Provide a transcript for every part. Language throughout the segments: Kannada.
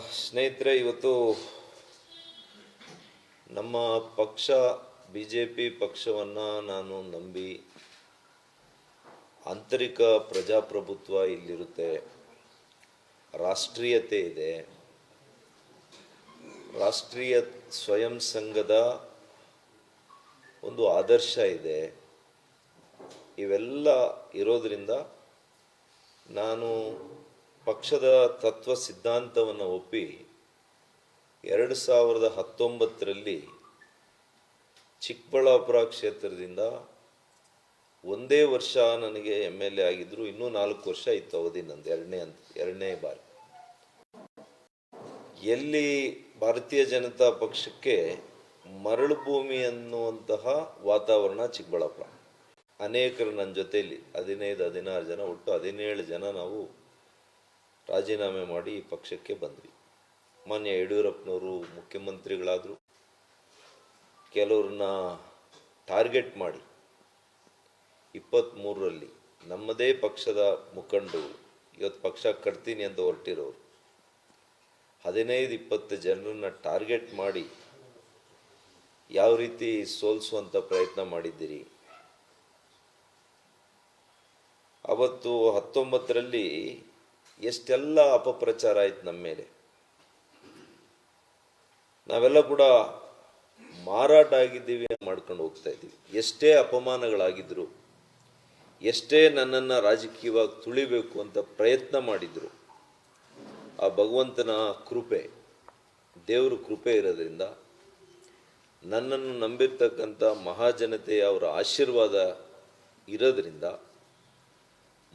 ಸ್ನೇಹಿತರೆ, ಇವತ್ತು ನಮ್ಮ ಪಕ್ಷ ಬಿ ಜೆ ಪಿ ಪಕ್ಷವನ್ನು ನಾನು ನಂಬಿ ಆಂತರಿಕ ಪ್ರಜಾಪ್ರಭುತ್ವ ಇಲ್ಲಿರುತ್ತೆ. ರಾಷ್ಟ್ರೀಯತೆ ಇದೆ. ರಾಷ್ಟ್ರೀಯ ಸ್ವಯಂ ಸಂಘದ ಒಂದು ಆದರ್ಶ ಇದೆ. ಇವೆಲ್ಲ ಇರೋದರಿಂದ ನಾನು ಪಕ್ಷದ ತತ್ವ ಸಿದ್ಧಾಂತವನ್ನು ಒಪ್ಪಿ ಎರಡು ಸಾವಿರದ ಹತ್ತೊಂಬತ್ತರಲ್ಲಿ ಚಿಕ್ಕಬಳ್ಳಾಪುರ ಕ್ಷೇತ್ರದಿಂದ ಒಂದೇ ವರ್ಷ ನನಗೆ ಎಂ ಎಲ್ ಎ ಆಗಿದ್ರು, ಇನ್ನೂ ನಾಲ್ಕು ವರ್ಷ ಇತ್ತು ಅವಧಿ ನಂದು, ಎರಡನೇ ಅಂತ, ಎರಡನೇ ಬಾರಿ. ಎಲ್ಲಿ ಭಾರತೀಯ ಜನತಾ ಪಕ್ಷಕ್ಕೆ ಮರಳು ಭೂಮಿ ಅನ್ನುವಂತಹ ವಾತಾವರಣ ಚಿಕ್ಕಬಳ್ಳಾಪುರ. ಅನೇಕರು ನನ್ನ ಜೊತೆಯಲ್ಲಿ, ಹದಿನೈದು, ಹದಿನಾರು ಜನ, ಒಟ್ಟು ಹದಿನೇಳು ಜನ ನಾವು ರಾಜೀನಾಮೆ ಮಾಡಿ ಈ ಪಕ್ಷಕ್ಕೆ ಬಂದ್ವಿ. ಮಾನ್ಯ ಯಡಿಯೂರಪ್ಪನವರು ಮುಖ್ಯಮಂತ್ರಿಗಳಾದರು, ಕೆಲವ್ರನ್ನ ಟಾರ್ಗೆಟ್ ಮಾಡಿ ಇಪ್ಪತ್ತ್ಮೂರರಲ್ಲಿ ನಮ್ಮದೇ ಪಕ್ಷದ ಮುಖಂಡರು, ಇವತ್ತು ಪಕ್ಷ ಕಟ್ತೀನಿ ಅಂತ ಹೊರಟಿರೋರು, ಹದಿನೈದು, ಇಪ್ಪತ್ತು ಜನರನ್ನ ಟಾರ್ಗೆಟ್ ಮಾಡಿ ಯಾವ ರೀತಿ ಸೋಲಿಸುವಂಥ ಪ್ರಯತ್ನ ಮಾಡಿದ್ದೀರಿ? ಅವತ್ತು ಹತ್ತೊಂಬತ್ತರಲ್ಲಿ ಎಷ್ಟೆಲ್ಲ ಅಪಪ್ರಚಾರ ಆಯ್ತು ನಮ್ಮ ಮೇಲೆ. ನಾವೆಲ್ಲ ಕೂಡ ಮಾರಾಟ ಆಗಿದ್ದೀವಿ ಮಾಡ್ಕೊಂಡು ಹೋಗ್ತಾ ಇದ್ದೀವಿ. ಎಷ್ಟೇ ಅಪಮಾನಗಳಾಗಿದ್ರು, ಎಷ್ಟೇ ನನ್ನನ್ನು ರಾಜಕೀಯವಾಗಿ ತುಳಿಬೇಕು ಅಂತ ಪ್ರಯತ್ನ ಮಾಡಿದ್ರು, ಆ ಭಗವಂತನ ಕೃಪೆ, ದೇವರ ಕೃಪೆ ಇರೋದ್ರಿಂದ ನನ್ನನ್ನು ನಂಬಿರ್ತಕ್ಕಂಥ ಮಹಾಜನತೆಯ ಅವರ ಆಶೀರ್ವಾದ ಇರೋದ್ರಿಂದ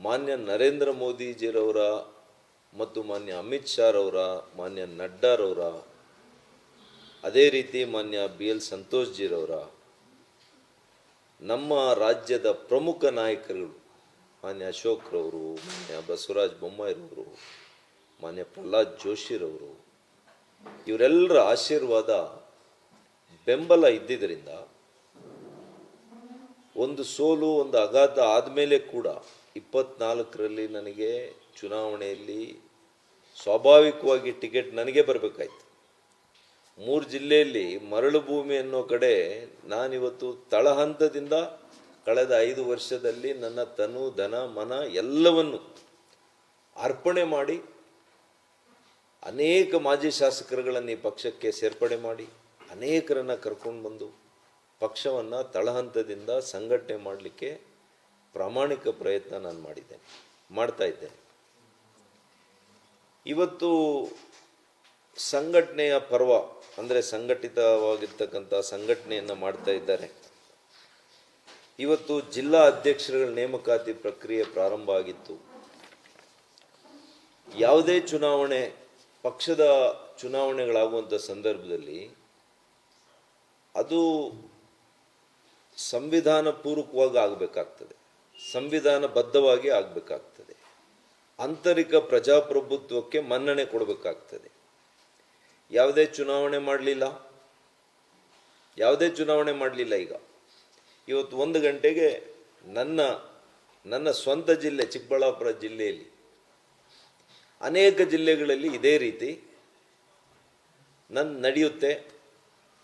ಮಾನ್ಯ ನರೇಂದ್ರ ಮೋದಿಜಿರವರ ಮತ್ತು ಮಾನ್ಯ ಅಮಿತ್ ಶಾರವರ, ಮಾನ್ಯ ನಡ್ಡಾರವರ, ಅದೇ ರೀತಿ ಮಾನ್ಯ ಬಿ ಎಲ್ ಸಂತೋಷ್ಜಿರವರ, ನಮ್ಮ ರಾಜ್ಯದ ಪ್ರಮುಖ ನಾಯಕರುಗಳು, ಮಾನ್ಯ ಅಶೋಕ್ರವರು, ಮಾನ್ಯ ಬಸವರಾಜ ಬೊಮ್ಮಾಯಿರವರು, ಮಾನ್ಯ ಪ್ರಹ್ಲಾದ್ ಜೋಶಿರವರು, ಇವರೆಲ್ಲರ ಆಶೀರ್ವಾದ ಬೆಂಬಲ ಇದ್ದಿದ್ದರಿಂದ, ಒಂದು ಸೋಲು, ಒಂದು ಆಘಾತ ಆದಮೇಲೆ ಕೂಡ ಇಪ್ಪತ್ನಾಲ್ಕರಲ್ಲಿ ನನಗೆ ಚುನಾವಣೆಯಲ್ಲಿ ಸ್ವಾಭಾವಿಕವಾಗಿ ಟಿಕೆಟ್ ನನಗೆ ಬರಬೇಕಾಯ್ತು. ಮೂರು ಜಿಲ್ಲೆಯಲ್ಲಿ ಮರಳು ಭೂಮಿ ಅನ್ನೋ ಕಡೆ ನಾನಿವತ್ತು ತಳಹಂತದಿಂದ ಕಳೆದ ಐದು ವರ್ಷದಲ್ಲಿ ನನ್ನ ತನು, ಧನ, ಮನ ಎಲ್ಲವನ್ನು ಅರ್ಪಣೆ ಮಾಡಿ, ಅನೇಕ ಮಾಜಿ ಶಾಸಕರುಗಳನ್ನು ಈ ಪಕ್ಷಕ್ಕೆ ಸೇರ್ಪಡೆ ಮಾಡಿ, ಅನೇಕರನ್ನು ಕರ್ಕೊಂಡು ಬಂದು ಪಕ್ಷವನ್ನು ತಳಹಂತದಿಂದ ಸಂಘಟನೆ ಮಾಡಲಿಕ್ಕೆ ಪ್ರಾಮಾಣಿಕ ಪ್ರಯತ್ನ ನಾನು ಮಾಡಿದ್ದೇನೆ, ಮಾಡ್ತಾ ಇದ್ದೇನೆ. ಇವತ್ತು ಸಂಘಟನೆಯ ಪರ್ವ, ಅಂದರೆ ಸಂಘಟಿತವಾಗಿರ್ತಕ್ಕಂಥ ಸಂಘಟನೆಯನ್ನು ಮಾಡ್ತಾ ಇದ್ದಾರೆ. ಇವತ್ತು ಜಿಲ್ಲಾ ಅಧ್ಯಕ್ಷರುಗಳ ನೇಮಕಾತಿ ಪ್ರಕ್ರಿಯೆ ಪ್ರಾರಂಭ ಆಗಿತ್ತು. ಯಾವುದೇ ಚುನಾವಣೆ, ಪಕ್ಷದ ಚುನಾವಣೆಗಳಾಗುವಂಥ ಸಂದರ್ಭದಲ್ಲಿ ಅದು ಸಂವಿಧಾನ ಪೂರ್ವಕವಾಗಿ ಆಗಬೇಕಾಗ್ತದೆ. ಸಂವಿಧಾನಬದ್ಧವಾಗಿ ಆಗಬೇಕಾಗ್ತದೆ. ಆಂತರಿಕ ಪ್ರಜಾಪ್ರಭುತ್ವಕ್ಕೆ ಮನ್ನಣೆ ಕೊಡಬೇಕಾಗ್ತದೆ. ಯಾವುದೇ ಚುನಾವಣೆ ಮಾಡಲಿಲ್ಲ? ಯಾವುದೇ ಚುನಾವಣೆ ಮಾಡಲಿಲ್ಲ ಈಗ. ಇವತ್ತು ಒಂದು ಗಂಟೆಗೆ ನನ್ನ ನನ್ನ ಸ್ವಂತ ಜಿಲ್ಲೆ ಚಿಕ್ಕಬಳ್ಳಾಪುರ ಜಿಲ್ಲೆಯಲ್ಲಿ ಅನೇಕ ಜಿಲ್ಲೆಗಳಲ್ಲಿ ಇದೇ ರೀತಿ ನನ್ನ ನಡೆಯುತ್ತೆ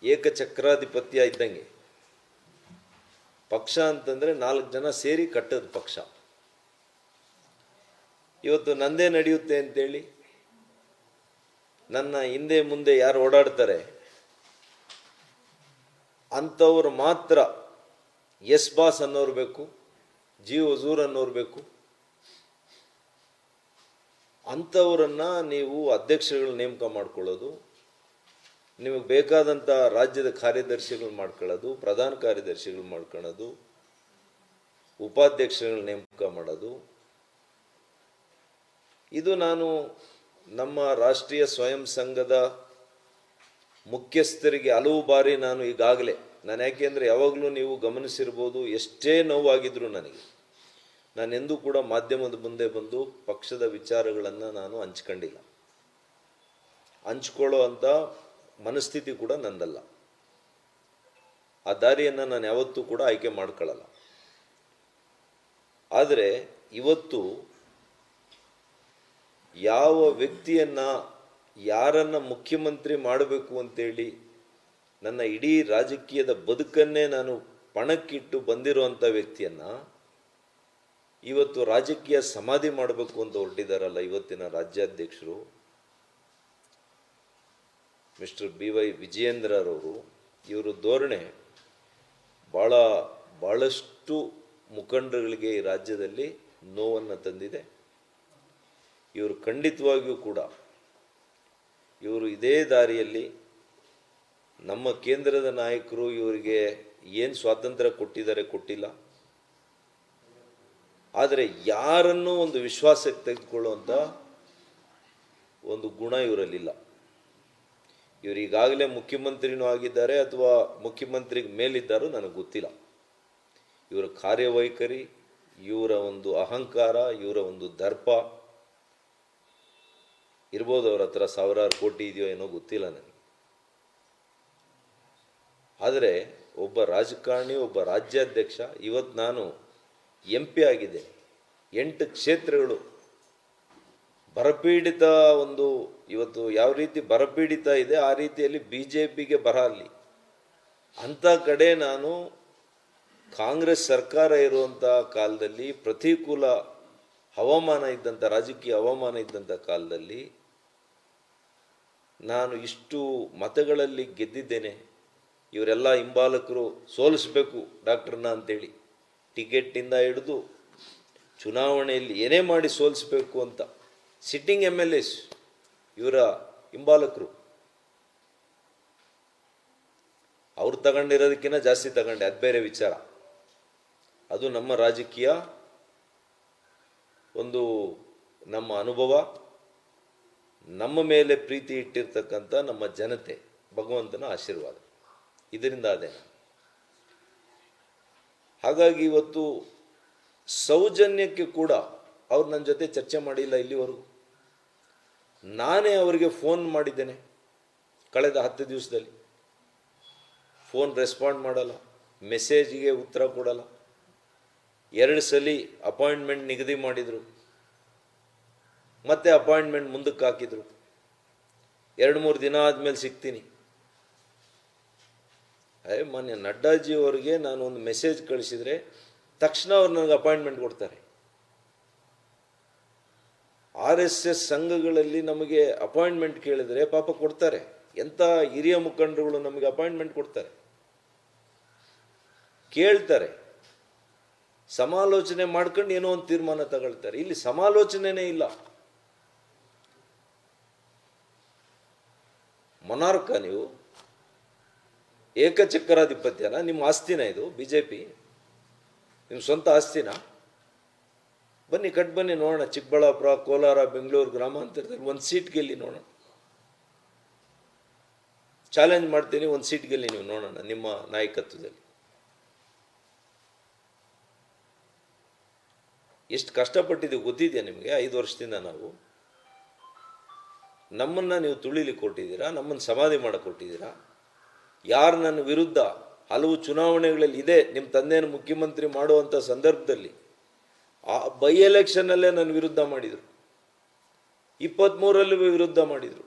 ಏಕಚಕ್ರಾಧಿಪತ್ಯ ಇದ್ದಂಗೆ. ಪಕ್ಷ ಅಂತಂದರೆ ನಾಲ್ಕು ಜನ ಸೇರಿ ಕಟ್ಟದ ಪಕ್ಷ. ಇವತ್ತು ನಂದೇ ನಡೆಯುತ್ತೆ ಅಂತೇಳಿ ನನ್ನ ಹಿಂದೆ ಮುಂದೆ ಯಾರು ಓಡಾಡ್ತಾರೆ, ಅಂಥವ್ರು ಮಾತ್ರ ಎಸ್ ಬಾಸ್ ಅನ್ನೋರು ಬೇಕು ಜಿ ಹಜೂರ್ ಅನ್ನೋರು ಬೇಕು ಅಂಥವ್ರನ್ನ ನೀವು ಅಧ್ಯಕ್ಷರುಗಳು ನೇಮಕ ಮಾಡ್ಕೊಳ್ಳೋದು ನಿಮಗೆ ಬೇಕಾದಂಥ ರಾಜ್ಯದ ಕಾರ್ಯದರ್ಶಿಗಳು ಮಾಡ್ಕೊಳ್ಳೋದು, ಪ್ರಧಾನ ಕಾರ್ಯದರ್ಶಿಗಳು ಮಾಡ್ಕೊಳ್ಳೋದು ಉಪಾಧ್ಯಕ್ಷರುಗಳ ನೇಮಕ ಮಾಡೋದು. ಇದು ನಾನು ನಮ್ಮ ರಾಷ್ಟ್ರೀಯ ಸ್ವಯಂ ಸಂಘದ ಮುಖ್ಯಸ್ಥರಿಗೆ ಹಲವು ಬಾರಿ ನಾನು ಈಗಾಗಲೇ, ನಾನು ಯಾಕೆಂದರೆ ಯಾವಾಗಲೂ ನೀವು ಗಮನಿಸಿರ್ಬೋದು, ಎಷ್ಟೇ ನೋವಾಗಿದ್ರು ನನಗೆ ನಾನೆಂದೂ ಕೂಡ ಮಾಧ್ಯಮದ ಮುಂದೆ ಬಂದು ಪಕ್ಷದ ವಿಚಾರಗಳನ್ನು ನಾನು ಹಂಚ್ಕೊಂಡಿಲ್ಲ. ಹಂಚ್ಕೊಳ್ಳೋ ಅಂಥ ಮನಸ್ಥಿತಿ ಕೂಡ ನಂದಲ್ಲ. ಆ ದಾರಿಯನ್ನು ನಾನು ಯಾವತ್ತೂ ಕೂಡ ಆಯ್ಕೆ ಮಾಡ್ಕೊಳ್ಳಲ್ಲ. ಆದರೆ ಇವತ್ತು ಯಾವ ವ್ಯಕ್ತಿಯನ್ನು ಯಾರನ್ನ ಮುಖ್ಯಮಂತ್ರಿ ಮಾಡಬೇಕು ಅಂತೇಳಿ ನನ್ನ ಇಡೀ ರಾಜಕೀಯದ ಬದುಕನ್ನೇ ನಾನು ಪಣಕ್ಕಿಟ್ಟು ಬಂದಿರುವಂಥ ವ್ಯಕ್ತಿಯನ್ನು ಇವತ್ತು ರಾಜಕೀಯ ಸಮಾಧಿ ಮಾಡಬೇಕು ಅಂತ ಹೊರಟಿದ್ದಾರಲ್ಲ ಇವತ್ತಿನ ರಾಜ್ಯಾಧ್ಯಕ್ಷರು. ಮಿಸ್ಟರ್ ಬಿ ವೈ ವಿಜಯೇಂದ್ರರವರು ಇವರು ಧೋರಣೆ ಭಾಳ ಭಾಳಷ್ಟು ಮುಖಂಡರುಗಳಿಗೆ ಈ ರಾಜ್ಯದಲ್ಲಿ ನೋವನ್ನು ತಂದಿದೆ. ಇವರು ಖಂಡಿತವಾಗಿಯೂ ಕೂಡ ಇವರು ಇದೇ ದಾರಿಯಲ್ಲಿ ನಮ್ಮ ಕೇಂದ್ರದ ನಾಯಕರು ಇವರಿಗೆ ಏನು ಸ್ವಾತಂತ್ರ್ಯ ಕೊಟ್ಟಿದ್ದಾರೆ ಕೊಟ್ಟಿಲ್ಲ. ಆದರೆ ಯಾರನ್ನೂ ಒಂದು ವಿಶ್ವಾಸಕ್ಕೆ ತೆಗೆದುಕೊಳ್ಳುವಂಥ ಒಂದು ಗುಣ ಇವರಲ್ಲಿಲ್ಲ. ಇವರು ಈಗಾಗಲೇ ಮುಖ್ಯಮಂತ್ರಿನೂ ಆಗಿದ್ದಾರೆ ಅಥವಾ ಮುಖ್ಯಮಂತ್ರಿಗೆ ಮೇಲಿದ್ದಾರೋ ನನಗೆ ಗೊತ್ತಿಲ್ಲ. ಇವರ ಕಾರ್ಯವೈಖರಿ, ಇವರ ಒಂದು ಅಹಂಕಾರ, ಇವರ ಒಂದು ದರ್ಪ, ಇರ್ಬೋದು ಅವ್ರ ಹತ್ರ ಸಾವಿರಾರು ಕೋಟಿ ಇದೆಯೋ ಏನೋ ಗೊತ್ತಿಲ್ಲ ನನಗೆ. ಆದರೆ ಒಬ್ಬ ರಾಜಕಾರಣಿ, ಒಬ್ಬ ರಾಜ್ಯಾಧ್ಯಕ್ಷ, ಇವತ್ತು ನಾನು ಎಂ ಪಿ ಆಗಿದ್ದೇನೆ. ಎಂಟು ಕ್ಷೇತ್ರಗಳು ಬರಪೀಡಿತ ಒಂದು ಇವತ್ತು ಯಾವ ರೀತಿ ಬರಪೀಡಿತ ಇದೆ, ಆ ರೀತಿಯಲ್ಲಿ ಬಿ ಜೆ ಪಿಗೆ ಬರ ಅಲ್ಲಿ. ಅಂಥ ಕಡೆ ನಾನು ಕಾಂಗ್ರೆಸ್ ಸರ್ಕಾರ ಇರುವಂಥ ಕಾಲದಲ್ಲಿ ಪ್ರತಿಕೂಲ ಹವಾಮಾನ ಇದ್ದಂಥ ರಾಜಕೀಯ ಹವಾಮಾನ ಇದ್ದಂಥ ಕಾಲದಲ್ಲಿ ನಾನು ಇಷ್ಟು ಮತಗಳಲ್ಲಿ ಗೆದ್ದಿದ್ದೇನೆ. ಇವರೆಲ್ಲ ಹಿಂಬಾಲಕರು ಸೋಲಿಸಬೇಕು ಡಾಕ್ಟ್ರನ್ನ ಅಂತೇಳಿ. ಟಿಕೆಟ್ಟಿಂದ ಹಿಡಿದು ಚುನಾವಣೆಯಲ್ಲಿ ಏನೇ ಮಾಡಿ ಸೋಲಿಸಬೇಕು ಅಂತ. Sitting M L S. ಇವರ ಹಿಂಬಾಲಕರು. ಅವ್ರು ತಗೊಂಡಿರೋದಕ್ಕಿಂತ ಜಾಸ್ತಿ ತಗೊಂಡೆ, ಅದು ಬೇರೆ ವಿಚಾರ. ಅದು ನಮ್ಮ ರಾಜಕೀಯ, ಒಂದು ನಮ್ಮ ಅನುಭವ, ನಮ್ಮ ಮೇಲೆ ಪ್ರೀತಿ ಇಟ್ಟಿರ್ತಕ್ಕಂಥ ನಮ್ಮ ಜನತೆ, ಭಗವಂತನ ಆಶೀರ್ವಾದ. ಇದರಿಂದ ಅದೇ ಹಾಗಾಗಿ ಇವತ್ತು ಸೌಜನ್ಯಕ್ಕೆ ಕೂಡ ಅವ್ರು ನನ್ನ ಜೊತೆ ಚರ್ಚೆ ಮಾಡಿಲ್ಲ ಇಲ್ಲಿವರೆಗೂ. ನಾನೇ ಅವರಿಗೆ ಫೋನ್ ಮಾಡಿದ್ದೇನೆ ಕಳೆದ ಹತ್ತು ದಿವಸದಲ್ಲಿ. ಫೋನ್ ರೆಸ್ಪಾಂಡ್ ಮಾಡಲ್ಲ, ಮೆಸೇಜ್ಗೆ ಉತ್ತರ ಕೊಡಲ್ಲ. ಎರಡು ಸಲ ಅಪಾಯಿಂಟ್ಮೆಂಟ್ ನಿಗದಿ ಮಾಡಿದರು. ಮತ್ತೆ ಅಪಾಯಿಂಟ್ಮೆಂಟ್ ಮುಂದಕ್ಕೆ ಹಾಕಿದರು. ಎರಡು ಮೂರು ದಿನ ಆದಮೇಲೆ ಸಿಗ್ತೀನಿ. ಅದೇ ಮೊನ್ನೆ ನಡ್ಡಾಜಿ ಅವರಿಗೆ ನಾನು ಒಂದು ಮೆಸೇಜ್ ಕಳಿಸಿದರೆ ತಕ್ಷಣ ಅವ್ರು ನನಗೆ ಅಪಾಯಿಂಟ್ಮೆಂಟ್ ಕೊಡ್ತಾರೆ. ಆರ್ ಎಸ್ ಎಸ್ ಸಂಘಗಳಲ್ಲಿ ನಮಗೆ ಅಪಾಯಿಂಟ್ಮೆಂಟ್ ಕೇಳಿದರೆ ಪಾಪ ಕೊಡ್ತಾರೆ. ಎಂಥ ಹಿರಿಯ ಮುಖಂಡರುಗಳು ನಮಗೆ ಅಪಾಯಿಂಟ್ಮೆಂಟ್ ಕೊಡ್ತಾರೆ. ಕೇಳ್ತಾರೆ. ಸಮಾಲೋಚನೆ ಮಾಡ್ಕೊಂಡು ಏನೋ ಒಂದು ತೀರ್ಮಾನ ತಗೊಳ್ತಾರೆ. ಇಲ್ಲಿ ಸಮಾಲೋಚನೆನೇ ಇಲ್ಲ. ಮೊನಾರ್ಕ ನೀವು ಏಕಚಕ್ರಾಧಿಪತ್ಯನ? ನಿಮ್ಮ ಆಸ್ತಿನ ಇದು? ಬಿ ಜೆ ಪಿ ನಿಮ್ಮ ಸ್ವಂತ ಆಸ್ತಿನ? ಬನ್ನಿ, ಕಟ್ ಬನ್ನಿ ನೋಡೋಣ. ಚಿಕ್ಕಬಳ್ಳಾಪುರ, ಕೋಲಾರ, ಬೆಂಗಳೂರು ಗ್ರಾಮಾಂತರದಲ್ಲಿ ಒಂದು ಸೀಟ್ ಗೆಲ್ಲಿ ನೋಡೋಣ. ಚಾಲೆಂಜ್ ಮಾಡ್ತೀನಿ, ಒಂದು ಸೀಟ್ ಗೆಲ್ಲಿ ನೀವು ನೋಡೋಣ ನಿಮ್ಮ ನಾಯಕತ್ವದಲ್ಲಿ. ಎಷ್ಟು ಕಷ್ಟಪಟ್ಟಿದ್ದೀವಿ ಗೊತ್ತಿದೆಯಾ ನಿಮಗೆ? ಐದು ವರ್ಷದಿಂದ ನಾವು. ನಮ್ಮನ್ನು ನೀವು ತುಳಿಲಿಕ್ಕೆ ಕೊಟ್ಟಿದ್ದೀರಾ? ನಮ್ಮನ್ನು ಸಮಾಧಿ ಮಾಡಿಕೊಟ್ಟಿದ್ದೀರಾ? ಕೊಟ್ಟಿದ್ದೀರಾ ಯಾರು ನನ್ನ ವಿರುದ್ಧ ಹಲವು ಚುನಾವಣೆಗಳಲ್ಲಿ ಇದೆ ನಿಮ್ಮ ತಂದೆಯನ್ನು ಮುಖ್ಯಮಂತ್ರಿ ಮಾಡುವಂಥ ಸಂದರ್ಭದಲ್ಲಿ ಆ ಬೈ ಎಲೆಕ್ಷನ್ನಲ್ಲೇ ನನ್ನ ವಿರುದ್ಧ ಮಾಡಿದರು. ಇಪ್ಪತ್ತ್ಮೂರಲ್ಲೂ ವಿರುದ್ಧ ಮಾಡಿದರು.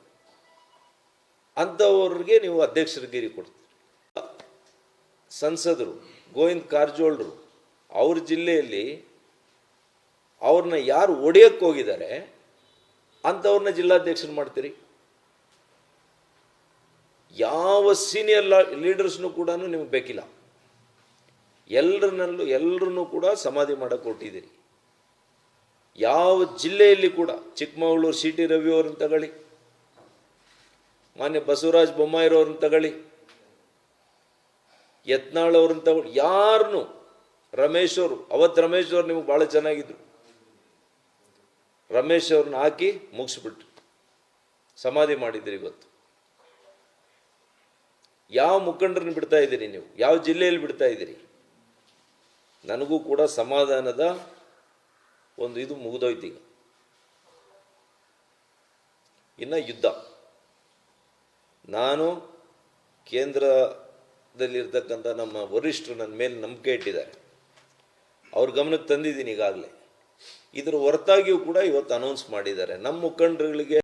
ಅಂಥವ್ರಿಗೆ ನೀವು ಅಧ್ಯಕ್ಷರಿಗಿರಿ ಕೊಡ್ತೀರಿ. ಸಂಸದರು, ಗೋವಿಂದ್ ಕಾರಜೋಳರು, ಅವ್ರ ಜಿಲ್ಲೆಯಲ್ಲಿ ಅವ್ರನ್ನ ಯಾರು ಒಡೆಯಕ್ಕೆ ಹೋಗಿದ್ದಾರೆ ಅಂಥವ್ರನ್ನ ಜಿಲ್ಲಾಧ್ಯಕ್ಷರು ಮಾಡ್ತೀರಿ. ಯಾವ ಸೀನಿಯರ್ ಲೀಡರ್ಸ್ನು ಕೂಡ ನಿಮಗೆ ಬೇಕಿಲ್ಲ. ಎಲ್ಲರನ್ನಲ್ಲೂ ಎಲ್ಲರನ್ನೂ ಕೂಡ ಸಮಾಧಿ ಮಾಡಕ್ಕೆ ಕೊಟ್ಟಿದ್ದೀರಿ. ಯಾವ ಜಿಲ್ಲೆಯಲ್ಲಿ ಕೂಡ ಚಿಕ್ಕಮಗಳೂರು ಸಿ ಟಿ ರವಿ ಅವ್ರನ್ನ ತಗೊಳ್ಳಿ. ಮಾನ್ಯ ಬಸವರಾಜ್ ಬೊಮ್ಮಾಯಿರವ್ರನ್ನ ತಗೊಳ್ಳಿ. ಯತ್ನಾಳ್ ಅವ್ರನ್ನ ತಗೊಳ್ಳಿ. ಯಾರನ್ನು ರಮೇಶ್ ಅವರು ಅವತ್ತು ರಮೇಶ್ ಅವ್ರು ನಿಮಗೆ ಭಾಳ ಚೆನ್ನಾಗಿದ್ರು. ರಮೇಶ್ ಅವ್ರನ್ನ ಹಾಕಿ ಮುಗಿಸ್ಬಿಟ್ರು. ಸಮಾಧಿ ಮಾಡಿದ್ರಿ ಇವತ್ತು. ಯಾವ ಮುಖಂಡರನ್ನ ಬಿಡ್ತಾ ಇದ್ದೀರಿ ನೀವು? ಯಾವ ಜಿಲ್ಲೆಯಲ್ಲಿ ಬಿಡ್ತಾ ಇದ್ದೀರಿ? ನನಗೂ ಕೂಡ ಸಮಾಧಾನದ ಒಂದು ಇದು ಮುಗಿದೋಯ್ತು ಈಗ. ಇನ್ನು ಯುದ್ಧ. ನಾನು ಕೇಂದ್ರದಲ್ಲಿರ್ತಕ್ಕಂಥ ನಮ್ಮ ವರಿಷ್ಠರು ನನ್ನ ಮೇಲೆ ನಂಬಿಕೆ ಇಟ್ಟಿದ್ದಾರೆ. ಅವ್ರ ಗಮನಕ್ಕೆ ತಂದಿದ್ದೀನಿ ಈಗಾಗಲೇ. ಇದರ ಹೊರತಾಗಿಯೂ ಕೂಡ ಇವತ್ತು ಅನೌನ್ಸ್ ಮಾಡಿದ್ದಾರೆ. ನಮ್ಮ ಮುಖಂಡರುಗಳಿಗೆ